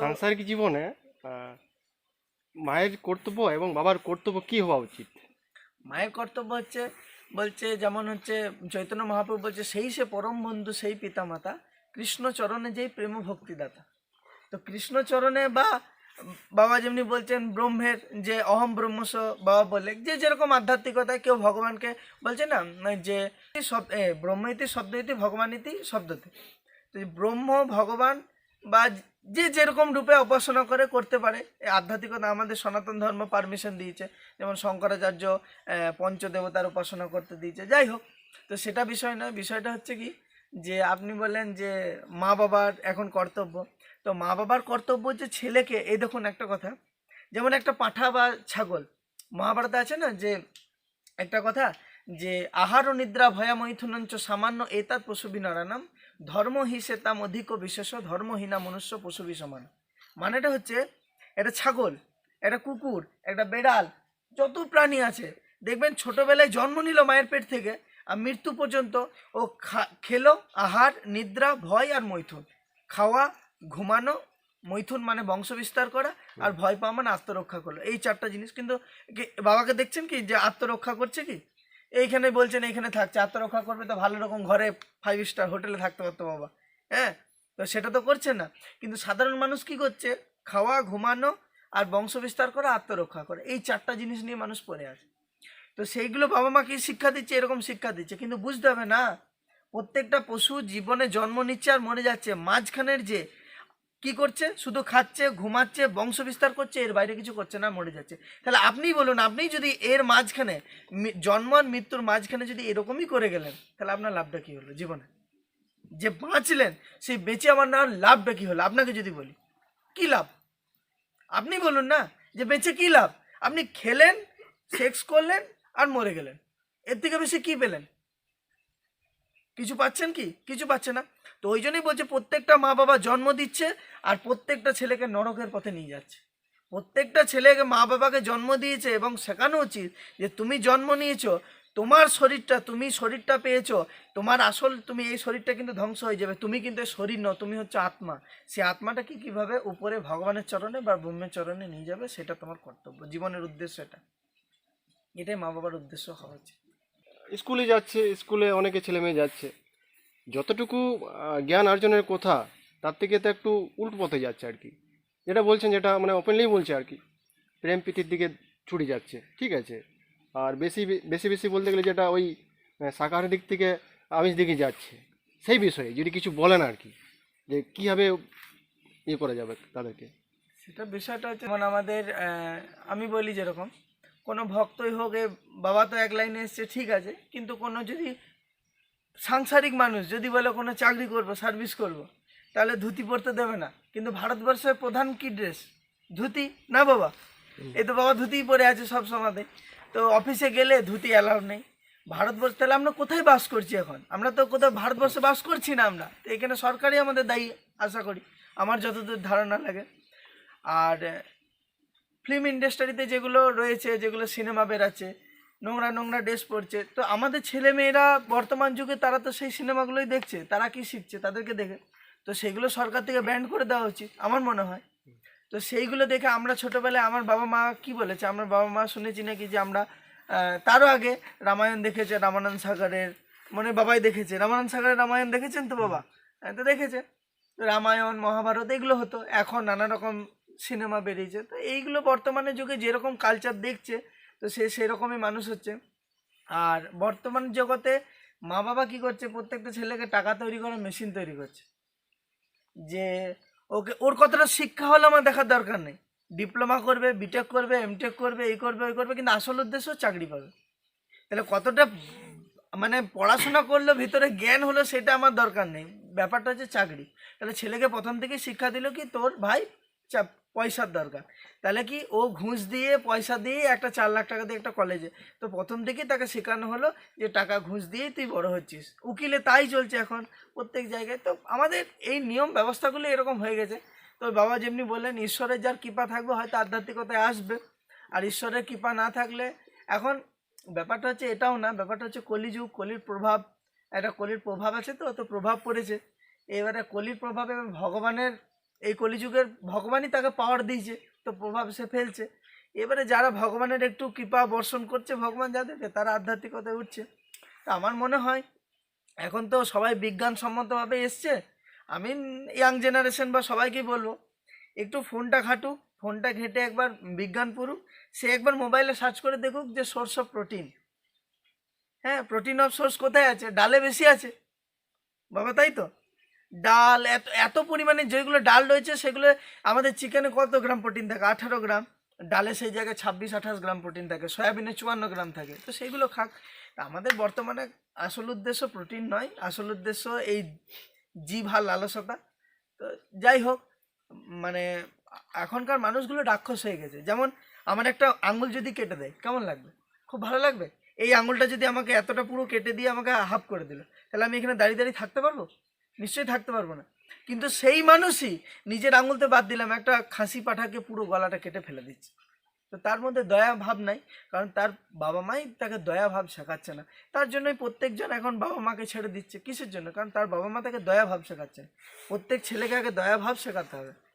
সাংসারিক জীবনে মায়ের কর্তব্য এবং বাবার কর্তব্য কি হওয়া উচিত? মায়ের কর্তব্য হচ্ছে বলছে যেমন হচ্ছে চৈতন্য মহাপ্রভু বলছে সেই সে পরম বন্ধু সেই পিতামাতা কৃষ্ণ চরণে যেই প্রেম ভক্তিদাতা। তো কৃষ্ণচরণে বা বাবা যেমনি বলছেন ব্রহ্মের যে অহম ব্রহ্মস বাবা বলে যে যেরকম আধ্যাত্মিকতায় কেউ ভগবানকে বলছে না যে সব ব্রহ্ম ইতি শব্দ ইতি ভগবান ইতি শব্দতে। তো ব্রহ্ম ভগবান বা যে যেরকম রূপে উপাসনা করে করতে পারে। আধ্যাত্মিকতা আমাদের সনাতন ধর্ম পারমিশন দিয়েছে। যেমন শঙ্করাচার্য পঞ্চদেবতার উপাসনা করতে দিয়েছে। যাই হোক, তো সেটা বিষয় নয়। বিষয়টা হচ্ছে কি? যে আপনি বললেন যে মা বাবার এখন কর্তব্য। তো মা বাবার কর্তব্য যে ছেলেকে, এই দেখুন একটা কথা, যেমন একটা পাঁঠা বা ছাগল, মহাভারতে আছে না যে একটা কথা যে আহার ও নিদ্রা ভয়া মৈথুনঞ্চ সামান্য এতাত পশুবি নরানাম ধর্ম হিসে তাম অধিক বিশেষ ধর্মহীনা মনুষ্য পশুবি সমান। মানেটা হচ্ছে একটা ছাগল একটা কুকুর, একটা বেড়াল, যত প্রাণী আছে। দেখবেন ছোটবেলায় জন্ম নিল মায়ের পেট থেকে, আর মৃত্যু পর্যন্ত ও খেলো আহার, নিদ্রা, ভয় আর মৈথুন। খাওয়া, ঘুমানো, মৈথুন মানে বংশ বিস্তার করা, আর ভয় পাওয়া মানে আত্মরক্ষা করল। এই চারটা জিনিস কিন্তু বাবাকে দেখছেন কি, যে আত্মরক্ষা করছে কি? এইখানে বলছেন, এইখানে থাকছে আত্মরক্ষা করবে তো ভালো রকম ঘরে ফাইভ স্টার হোটেলে থাকতে পারতো বাবা হ্যাঁ? তো সেটা তো করছে না। কিন্তু সাধারণ মানুষ কি করছে? খাওয়া, ঘুমানো আর বংশ বিস্তার করা, আত্মরক্ষা করে, এই চারটা জিনিস নিয়ে মানুষ পড়ে আছে। তো সেইগুলো বাবা মা কি শিক্ষা দিচ্ছে? এরকম শিক্ষা দিচ্ছে। কিন্তু বুঝতে হবে না, প্রত্যেকটা পশু জীবনে জন্ম নিচ্ছে আর মরে যাচ্ছে। মাঝখানের যে কি করছে? শুধু খাচ্ছে, ঘুমাচ্ছে বংশ বিস্তার করছে, এর বাইরে কিছু করছে না, মরে যাচ্ছে। তাহলে আপনিই বলুন আপনি যদি এর মাঝখানে জন্ম আর মৃত্যুর মাঝখানে যদি এরকমই করে গেলেন, তাহলে আপনার লাভটা কি হলো জীবনে? যে বাঁচলেন, সেই বেঁচে আমার না লাভটা কি হলো? আপনাকে যদি বলি, কি লাভ? আপনি বলুন না, যে বেঁচে কি লাভ? আপনি খেলেন, সেক্স করলেন আর মরে গেলেন। এর থেকে বেশি কি পেলেন? কিছু পাচ্ছেন কি? কিছু পাচ্ছে না। তো ওই জন্যই বলছে, প্রত্যেকটা মা বাবা জন্ম দিচ্ছে আর প্রত্যেকটা ছেলেকে নরকের পথে নিয়ে যাচ্ছে। প্রত্যেকটা ছেলেকে মা বাবাকে জন্ম দিয়েছে এবং শেখানো উচিত যে তুমি জন্ম নিয়েছো, তোমার শরীরটা, তুমি শরীরটা পেয়েছ, তোমার আসল, তুমি এই শরীরটা কিন্তু ধ্বংস হয়ে যাবে, তুমি কিন্তু শরীর নও, তুমি হচ্ছে আত্মা। সেই আত্মাটা কি কীভাবে উপরে ভগবানের চরণে বা ব্রহ্মের চরণে নিয়ে যাবে, সেটা তোমার কর্তব্য, জীবনের উদ্দেশ্য এটা। এটাই মা বাবার উদ্দেশ্য হওয়া উচিত। স্কুলে যাচ্ছে, স্কুলে অনেকে ছেলে মেয়ে যাচ্ছে। যতটুকু জ্ঞান অর্জনের কথা তার থেকে তো একটু উল্টো পথে যাচ্ছে আর কি। যেটা বলছেন, যেটা মানে ওপেনলি বলছে আর কি। প্রেম প্রীতির দিকে ছুটে যাচ্ছে, ঠিক আছে? আর বেশি বেশি বেশি বলতে গেলে যেটা ওই শাকাহারের দিক থেকে আমিষ দিকে যাচ্ছে। সেই বিষয়ে যদি কিছু বলেন আর কি, যে কীভাবে ইয়ে করা যাবে তাদেরকে? সেটা বিষয়টা হচ্ছে, যেমন আমাদের আমি বলি যেরকম, কোনো ভক্তই হোক, এ বাবা তো এক লাইনে এসছে, ঠিক আছে। কিন্তু কোনো যদি সাংসারিক মানুষ, যদি বলে কোনো চাকরি করব সার্ভিস করব তাহলে ধুতি পরতে দেবে না। কিন্তু ভারতবর্ষের প্রধান কি ড্রেস ধুতি? না বাবা। এই তো বাবা ধুতিই পরে আছে সব সময়তে তো অফিসে গেলে ধুতি অ্যালাউড নেই। ভারতবর্ষ তাহলে আমরা কোথায় বাস করছি এখন? আমরা তো কোথাও ভারতবর্ষে বাস করছি না আমরা। তো এখানে সরকারই আমাদের দায়ী, আশা করি। আমার যতদূর ধারণা লাগে। আর ফিল্ম ইন্ডাস্ট্রিতে যেগুলো রয়েছে, যেগুলো সিনেমা বেরাচ্ছে, নোংরা নোংরা ড্রেস পরছে, তো আমাদের ছেলে মেয়েরা বর্তমান যুগে তারা তো সেই সিনেমাগুলোই দেখছে। তারা কি শিখছে? তাদেরকে দেখে। তো সেগুলো সরকার থেকে ব্যান্ড করে দেওয়া উচিত, আমার মনে হয়। তো সেইগুলো দেখে আমরা ছোটোবেলায় আমার বাবা মা কি বলেছে? আমার বাবা মা শুনেছি নাকি যে আমরা তারও আগে রামায়ণ দেখেছে, রামানন্দ সাগরের, মনে বাবাই দেখেছে। রামানন্দ সাগরের রামায়ণ দেখেছেন তো বাবা? হ্যাঁ তো দেখেছে। রামায়ণ, মহাভারত এগুলো হতো। এখন নানা রকম সিনেমা বেরিয়েছে। তো এইগুলো বর্তমানে যুগে যেরকম কালচার দেখছে, তো সে সেরকমই মানুষ হচ্ছে। আর বর্তমান জগতে মা বাবা কি করছে? প্রত্যেকটা ছেলেকে টাকা তৈরি করার মেশিন তৈরি করছে। যে, ওকে, ওর কতটা শিক্ষা হলো আমার দেখার দরকার নেই। ডিপ্লোমা করবে বিটেক করবে এমটেক করবে এই করবে, ওই করবে, কিন্তু আসল উদ্দেশ্য চাকরি পাবে। তাহলে কতটা মানে পড়াশোনা করল ভিতরে জ্ঞান হলো সেটা আমার দরকার নেই। ব্যাপারটা হচ্ছে চাকরি। তাহলে ছেলেকে প্রথম থেকে শিক্ষা দিল কি, তোর ভাই চা- পয়সার দরকার। তাহলে কি ও ঘুষ দিয়ে, পয়সা দিয়ে একটা চার লাখ টাকা দিয়ে একটা কলেজে তো প্রথম থেকেই তাকে শেখানো হলো যে, টাকা ঘুষ দিয়েই তুই বড় হচ্ছিস। উকিলে তাই চলছে এখন প্রত্যেক জায়গায়। তো আমাদের এই নিয়ম ব্যবস্থাগুলো এরকম হয়ে গেছে। তো বাবা যেমনি বললেন, ঈশ্বরের যার কৃপা থাকবে, হয়তো আধ্যাত্মিকতায় আসবে। আর ঈশ্বরের কৃপা না থাকলে এখন ব্যাপারটা হচ্ছে এটাও না, ব্যাপারটা হচ্ছে কলিযুগ, কলির প্রভাব। একটা কলির প্রভাব আছে তো তো প্রভাব পড়েছে। এবারে কলির প্রভাবে ভগবানের এই কলিযুগের ভগবানই তাকে পাওয়ার দিয়েছে, তো প্রভাব সে ফেলছে। এবারে যারা ভগবানের একটু কৃপা বর্ষণ করছে, ভগবান যাদেরকে, তারা আধ্যাত্মিকতায় উঠছে। তা আমার মনে হয়, এখন তো সবাই বিজ্ঞানসম্মতভাবে এসছে। আমি ইয়াং জেনারেশন বা সবাইকেই বলব, একটু ফোনটা ঘাটুক, ফোনটা ঘেটে একবার বিজ্ঞান পড়ুক, সে একবার মোবাইলে সার্চ করে দেখুক যে সোর্স অফ প্রোটিন হ্যাঁ প্রোটিন অফ সোর্স কোথায় আছে? ডালে বেশি আছে? বাবা, তাই তো? ডাল, এত এত পরিমাণে যেগুলো ডাল রয়েছে, সেগুলো আমাদের চিকেনে কত গ্রাম প্রোটিন থাকে? আঠারো গ্রাম। ডালে সেই জায়গায় ছাব্বিশ, আঠাশ গ্রাম প্রোটিন থাকে। সয়াবিনে চুয়ান্ন গ্রাম থাকে। তো সেইগুলো খাক। আমাদের বর্তমানে আসল উদ্দেশ্য প্রোটিন নয়। আসল উদ্দেশ্য এই জিভ আর লালসতা তো যাই হোক মানে এখনকার মানুষগুলো রাক্ষস হয়ে গেছে। যেমন আমার একটা আঙুল যদি কেটে দেয়, কেমন লাগবে? খুব ভালো লাগবে? এই আঙুলটা যদি আমাকে এতটা পুরো কেটে দিয়ে আমাকে হাফ করে দিল, তাহলে আমি এখানে দাঁড়িয়ে দাঁড়িয়ে থাকতে পারব? নিশ্চয়ই থাকতে পারব না। কিন্তু সেই মানুষই নিজের আঙুলতে বাদ দিলাম, একটা খাসি পাঠাকে পুরো গলাটা কেটে ফেলে দিচ্ছে। তো তার মধ্যে দয়া ভাব নাই, কারণ তার বাবা মাই তাকে দয়া ভাব শেখাচ্ছে না। তার জন্যই প্রত্যেকজন এখন বাবা মাকে ছেড়ে দিচ্ছে। কিসের জন্য? কারণ তার বাবা মা তাকে দয়া ভাব শেখাচ্ছে। প্রত্যেক ছেলেকে আগে দয়া ভাব শেখাতে হবে।